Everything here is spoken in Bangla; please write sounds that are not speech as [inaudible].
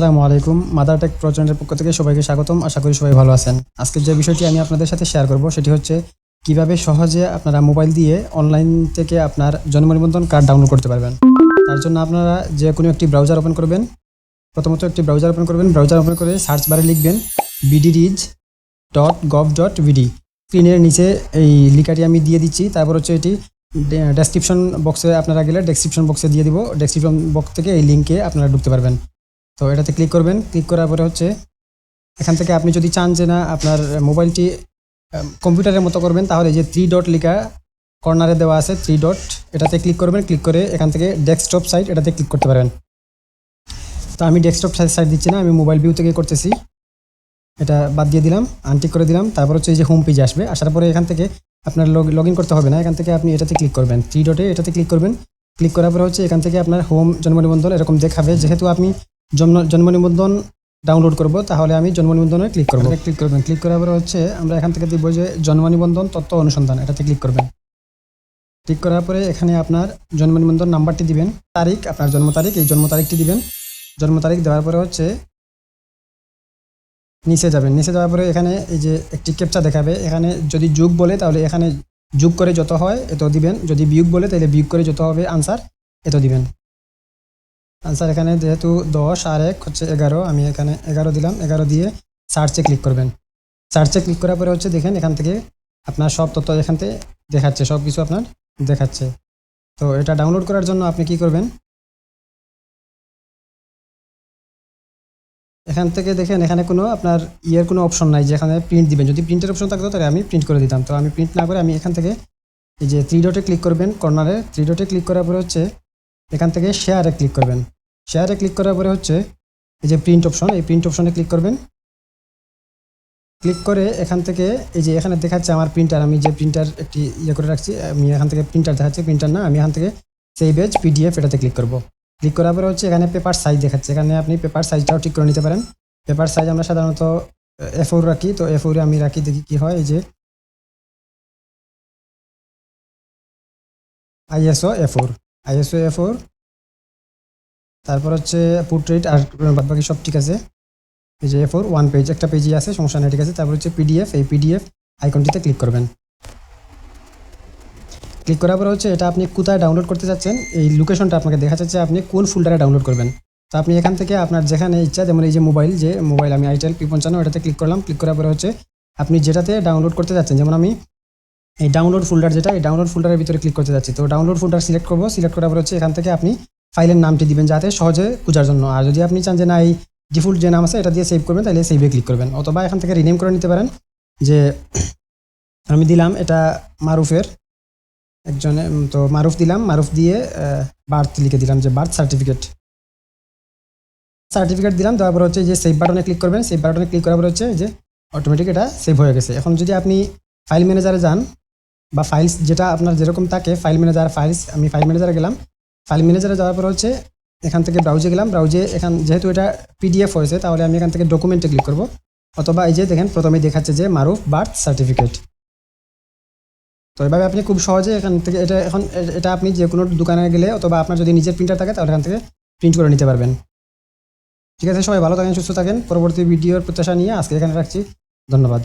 আসসালামু আলাইকুম মাদার টেক প্রচন্ডের পক্ষ থেকে সবাইকে স্বাগতম। আশা করি সবাই ভালো আছেন। আজকের যে বিষয়টি আমি আপনাদের সাথে শেয়ার করব, সেটি হচ্ছে কীভাবে সহজে আপনারা মোবাইল দিয়ে অনলাইন থেকে আপনার জন্ম নিবন্ধন কার্ড ডাউনলোড করতে পারবেন। তার জন্য আপনারা যে কোনো একটি ব্রাউজার ওপেন করবেন। প্রথমত একটি ব্রাউজার ওপেন করবেন। ব্রাউজার ওপেন করে সার্চ বারে লিখবেন BDRIS dot gov dot BD স্ক্রিনের নিচে এই লিখাটি আমি দিয়ে দিচ্ছি। তারপর হচ্ছে এটি ডেসক্রিপশন বক্সে আপনারা গেলে ডেসক্রিপশন বক্সে দিয়ে দিব। ডেসক্রিপশন বক্স থেকে এই লিঙ্কে আপনারা ঢুকতে পারবেন। তো এটাতে ক্লিক করবেন। ক্লিক করার পরে হচ্ছে এখান থেকে আপনি যদি চান যে না আপনার মোবাইলটি কম্পিউটারের মতো করবেন, তাহলে যে থ্রি ডট লেখা কর্নারে দেওয়া আছে থ্রি ডট এটাতে ক্লিক করবেন। ক্লিক করে এখান থেকে ডেস্কটপ সাইট এটাতে ক্লিক করতে পারবেন তো আমি ডেস্কটপ সাইট দিচ্ছি না, আমি মোবাইল ভিউ থেকে করতেছি। এটা বাদ দিয়ে দিলাম আনটিক করে দিলাম। তারপর হচ্ছে এই যে হোম পেজে আসবে। আসার পরে এখান থেকে আপনার লগ ইন করতে হবে না। এখান থেকে আপনি এটাতে ক্লিক করবেন। থ্রি ডটে এটাতে ক্লিক করবেন। ক্লিক করার পরে হচ্ছে এখান থেকে আপনার হোম জন্ম নিবন্ধন এরকম দেখাবে। যেহেতু আপনি জন্ম নিবন্ধন ডাউনলোড করব, তাহলে আমি জন্ম নিবন্ধনে ক্লিক করব। ক্লিক করবেন। ক্লিক করার পরে হচ্ছে আমরা এখান থেকে দিব যে জন্ম নিবন্ধন তথ্য অনুসন্ধান, এটাতে ক্লিক করবেন। ক্লিক করার পরে এখানে আপনার জন্ম নিবন্ধন নাম্বারটি দিবেন, তারিখ, আপনার জন্ম তারিখ, এই জন্ম তারিখটি দিবেন। জন্ম তারিখ দেওয়ার পরে হচ্ছে নিচে যাবেন। নিচে যাওয়ার পরে এখানে এই যে একটি ক্যাপচা দেখাবে, এখানে যদি যুগ বলে তাহলে এখানে যুগ করে যত হয় এত দিবেন। যদি বিয়োগ বলে তাহলে বিয়োগ করে যত হবে আনসার এত দিবেন। আনসার এখানে যেহেতু দশ আর এক হচ্ছে এগারো, আমি এখানে এগারো দিলাম, এগারো দিয়ে সার্চে ক্লিক করবেন। সার্চে ক্লিক করার পরে হচ্ছে দেখেন, এখান থেকে আপনার সব তথ্য এখান থেকে দেখাচ্ছে, সব কিছু আপনার দেখাচ্ছে। তো এটা ডাউনলোড করার জন্য আপনি কি করবেন? এখান থেকে দেখেন, এখানে কোনো আপনার ইয়ের কোনো অপশন নাই যেখানে প্রিন্ট দিবেন। যদি প্রিন্টের অপশন থাকতো তাহলে আমি প্রিন্ট করে দিতাম। তো আমি প্রিন্ট না করে আমি এখান থেকে এই যে থ্রি ডটে ক্লিক করবেন কর্নারে থ্রি ডটে ক্লিক করার পরে হচ্ছে এখান থেকে শেয়ারে ক্লিক করবেন। শেয়ারে ক্লিক করার পরে হচ্ছে এই যে প্রিন্ট অপশন এই প্রিন্ট অপশনে ক্লিক করবেন। ক্লিক করে এখান থেকে এই যে এখানে দেখাচ্ছে আমার প্রিন্টার আমি যে প্রিন্টার একটি ইয়ে করে রাখছি, আমি এখান থেকে প্রিন্টার দেখাচ্ছি প্রিন্টার না, আমি এখান থেকে সেই পেজ পিডিএফ এটাতে ক্লিক করব। ক্লিক করার পরে হচ্ছে এখানে পেপার সাইজ দেখাচ্ছে, এখানে আপনি পেপার সাইজটাও ঠিক করে নিতে পারেন। পেপার সাইজ আমরা সাধারণত এ ফোর রাখি, তো এ ফোরে আমি রাখি, দেখি কি হয়, এই যে ISO A four ISO A four তারপর হচ্ছে পোর্ট্রেট আর বাদ বাকি সব ঠিক আছে। এই যে এ ফোর ওয়ান পেজ একটা পেজই আছে, সমস্যা নেই, ঠিক আছে। তারপর হচ্ছে পিডিএফ এই পিডিএফ আইকনটিতে ক্লিক করবেন। ক্লিক করার পরে হচ্ছে এটা আপনি কোথায় ডাউনলোড করতে চাচ্ছেন, এই লোকেশনটা আপনাকে দেখা যাচ্ছে, আপনি কোন ফোল্ডারে ডাউনলোড করবেন। তো আপনি এখান থেকে আপনার যেখানে ইচ্ছা, যেমন এই যে মোবাইল যে মোবাইল আমি আইটেল পি পঞ্চান্ন, এটাতে ক্লিক করলাম। ক্লিক করার পরে হচ্ছে আপনি যেটাতে ডাউনলোড করতে যাচ্ছেন, যেমন আমি এই ডাউনলোড ফোল্ডার যেটা, এই ডাউনলোড ফোল্ডারের ভিতরে ক্লিক করতে যাচ্ছি। তো ডাউনলোড ফোল্ডার সিলেক্ট করব সিলেক্ট করার পরে হচ্ছে এখান থেকে আপনি ফাইলের নামটি দিবেন যাতে সহজে খোঁজার জন্য। আর যদি আপনি চান যে না, এই ডিফল্ট যে নাম আছে, এটা দিয়ে সেভ করবেন, তাহলে সেভে ক্লিক করবেন। অথবা এখান থেকে রিনেম করে নিতে পারেন, যে [clears throat] আমি দিলাম এটা মারুফের, একজনে তো মারুফ দিলাম, মারুফ দিয়ে বার্থ লিখে দিলাম, যে বার্থ সার্টিফিকেট সার্টিফিকেট দিলাম তারপর হচ্ছে যে সেভ বাটনে ক্লিক করবেন। সেভ বাটনে ক্লিক করার পর হচ্ছে যে অটোমেটিক এটা সেভ হয়ে গেছে। এখন যদি আপনি ফাইল ম্যানেজারে যান বা ফাইলস যেটা আপনার যেরকম থাকে ফাইল ম্যানেজার ফাইলস আমি ফাইল ম্যানেজারে গেলাম। ফাইল ম্যানেজারে যাওয়ার পর হচ্ছে, এখান থেকে ব্রাউজে গেলাম। ব্রাউজে এখান, যেহেতু এটা পিডিএফ হয়েছে, তাহলে আমি এখান থেকে ডকুমেন্টে ক্লিক করব। অথবা এই যে দেখেন প্রথমে দেখাচ্ছে যে মারুফ বার্থ সার্টিফিকেট তো এভাবে আপনি খুব সহজে এখান থেকে, এটা এখন, এটা আপনি যে কোনো দোকানে গেলে অথবা আপনার যদি নিজের প্রিন্টার থাকে, তাহলে এখান থেকে প্রিন্ট করে নিতে পারবেন। ঠিক আছে, সবাই ভালো থাকেন, সুস্থ থাকেন। পরবর্তী ভিডিওর প্রত্যাশা নিয়ে আজকে এখানে রাখছি। ধন্যবাদ।